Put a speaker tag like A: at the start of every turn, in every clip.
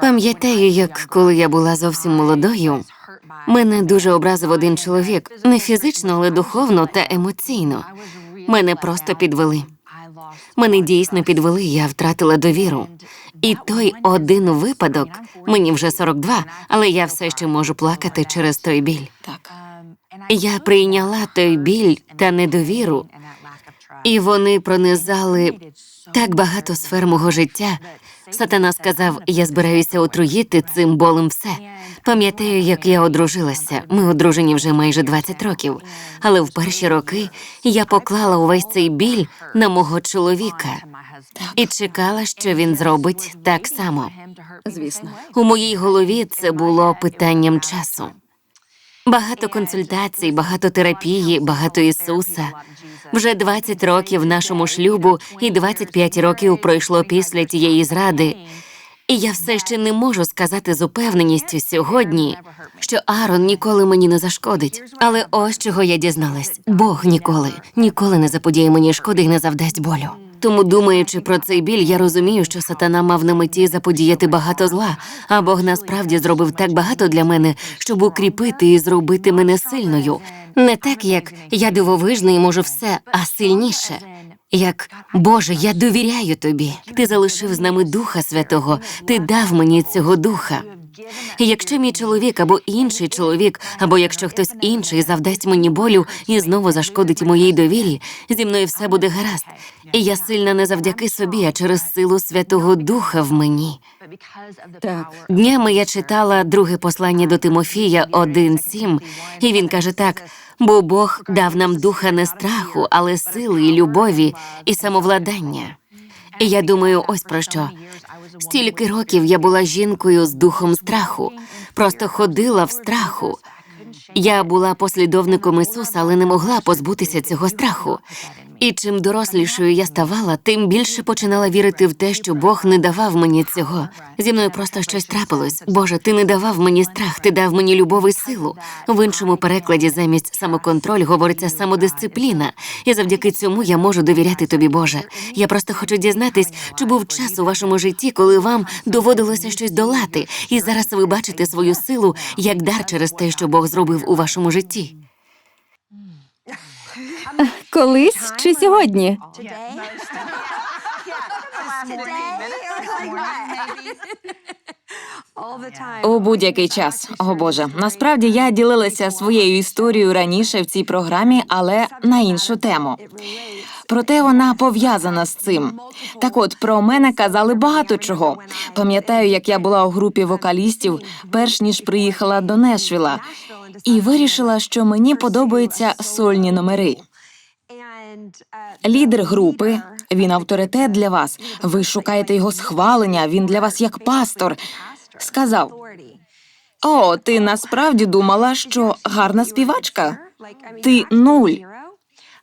A: Пам'ятаю, як коли я була зовсім молодою, мене дуже образив один чоловік, не фізично, але духовно та емоційно. Мене просто підвели. Мене дійсно підвели, я втратила довіру. І той один випадок, мені вже 42, але я все ще можу плакати через той біль.
B: Так.
A: Я прийняла той біль та недовіру, і вони пронизали так багато сфер мого життя. Сатана сказав: я збираюся отруїти цим болем все. Пам'ятаю, як я одружилася. Ми одружені вже майже 20 років. Але в перші роки я поклала увесь цей біль на мого чоловіка і чекала, що він зробить так само.
B: Звісно.
A: У моїй голові це було питанням часу. Багато консультацій, багато терапії, багато Ісуса. Вже 20 років нашому шлюбу і 25 років пройшло після тієї зради. І я все ще не можу сказати з упевненістю сьогодні, що Аарон ніколи мені не зашкодить. Але ось чого я дізналась: Бог ніколи, ніколи не заподіє мені шкоди і не завдасть болю. Тому, думаючи про цей біль, я розумію, що сатана мав на меті заподіяти багато зла, а Бог насправді зробив так багато для мене, щоб укріпити і зробити мене сильною. Не так, як я дивовижний можу все, а сильніше. Як Боже, я довіряю тобі. Ти залишив з нами Духа Святого, ти дав мені цього духа. І якщо мій чоловік або інший чоловік, або якщо хтось інший завдасть мені болю і знову зашкодить моїй довірі, зі мною все буде гаразд. І я сильна не завдяки собі, а через силу Святого Духа в мені.
B: Так.
A: Днями я читала друге послання до Тимофія 1.7, і він каже так: бо Бог дав нам духа не страху, але сили і любові і самовладання. І я думаю, ось про що. Стільки років я була жінкою з духом страху, просто ходила в страху. Я була послідовником Ісуса, але не могла позбутися цього страху. І чим дорослішою я ставала, тим більше починала вірити в те, що Бог не давав мені цього. Зі мною просто щось трапилось. Боже, ти не давав мені страх, ти дав мені любов і силу. В іншому перекладі замість самоконтроль говориться самодисципліна, і завдяки цьому я можу довіряти тобі, Боже. Я просто хочу дізнатись, чи був час у вашому житті, коли вам доводилося щось долати, і зараз ви бачите свою силу як дар через те, що Бог зробив у вашому житті.
B: Колись чи сьогодні? У будь-який час, о Боже. Насправді я ділилася своєю історією раніше в цій програмі, але на іншу тему. Проте вона пов'язана з цим. Так от про мене казали багато чого. Пам'ятаю, як я була у групі вокалістів, перш ніж приїхала до Нешвіла, і вирішила, що мені подобаються сольні номери. Лідер групи, він авторитет для вас. Ви шукаєте його схвалення. Він для вас як пастор. Сказав: О, ти насправді думала, що гарна співачка? Ти нуль.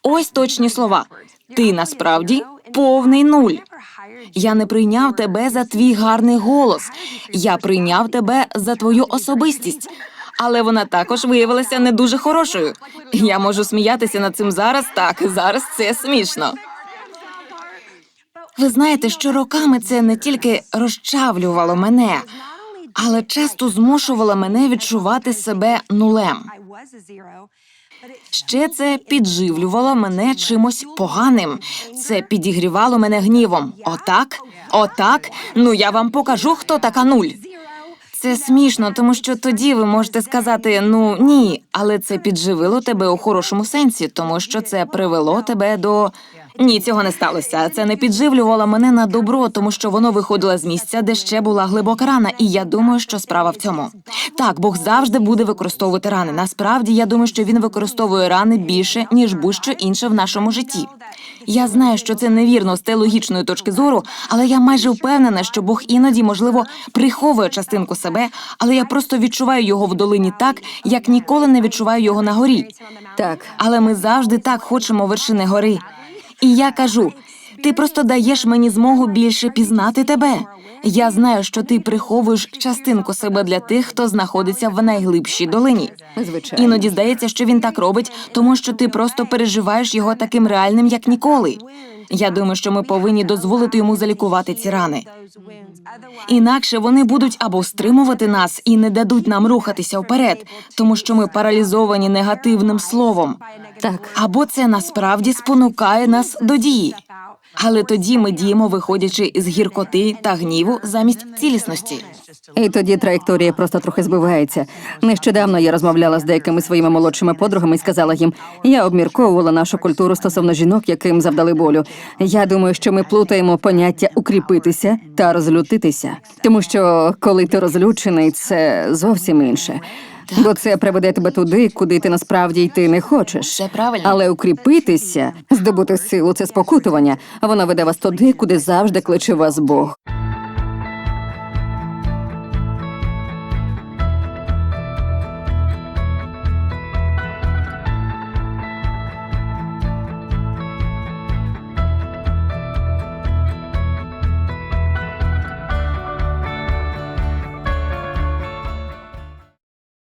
B: Ось точні слова. Ти насправді повний нуль. Я не прийняв тебе за твій гарний голос. Я прийняв тебе за твою особистість. Але вона також виявилася не дуже хорошою. Я можу сміятися над цим зараз. Так, зараз це смішно. Ви знаєте, що роками це не тільки розчавлювало мене, але часто змушувало мене відчувати себе нулем. Ще це підживлювало мене чимось поганим. Це підігрівало мене гнівом. Отак, отак. Ну я вам покажу, хто така нуль. Це смішно, тому що тоді ви можете сказати ну ні, але це підживило тебе у хорошому сенсі, тому що це привело тебе до. Ні, цього не сталося. Це не підживлювало мене на добро, тому що воно виходило з місця, де ще була глибока рана, і я думаю, що справа в цьому. Так, Бог завжди буде використовувати рани. Насправді я думаю, що він використовує рани більше ніж будь-що інше в нашому житті. Я знаю, що це невірно з теологічної точки зору, але я майже впевнена, що Бог іноді, можливо, приховує частинку себе, але я просто відчуваю його в долині так, як ніколи не відчуваю його на горі.
C: Так,
B: Але ми завжди так хочемо вершини гори. І я кажу: ти просто даєш мені змогу більше пізнати тебе. Я знаю, що ти приховуєш частинку себе для тих, хто знаходиться в найглибшій долині.
C: Звичайно.
B: Іноді здається, що він так робить, тому що ти просто переживаєш його таким реальним, як ніколи. Я думаю, що ми повинні дозволити йому залікувати ці рани. Інакше вони будуть або стримувати нас і не дадуть нам рухатися вперед, тому що ми паралізовані негативним словом.
C: Так.
B: Або це насправді спонукає нас до дії. Але тоді ми діємо, виходячи з гіркоти та гніву замість цілісності.
C: І тоді траєкторія просто трохи збивається. Нещодавно я розмовляла з деякими своїми молодшими подругами і сказала їм: я обмірковувала нашу культуру стосовно жінок, яким завдали болю. Я думаю, що ми плутаємо поняття укріпитися та розлютитися, тому що коли ти розлючений, це зовсім інше. Бо це приведе тебе туди, куди ти насправді йти не хочеш.
B: Це правильно.
C: Але укріпитися, здобути силу це спокутування. Воно веде вас туди, куди завжди кличе вас Бог.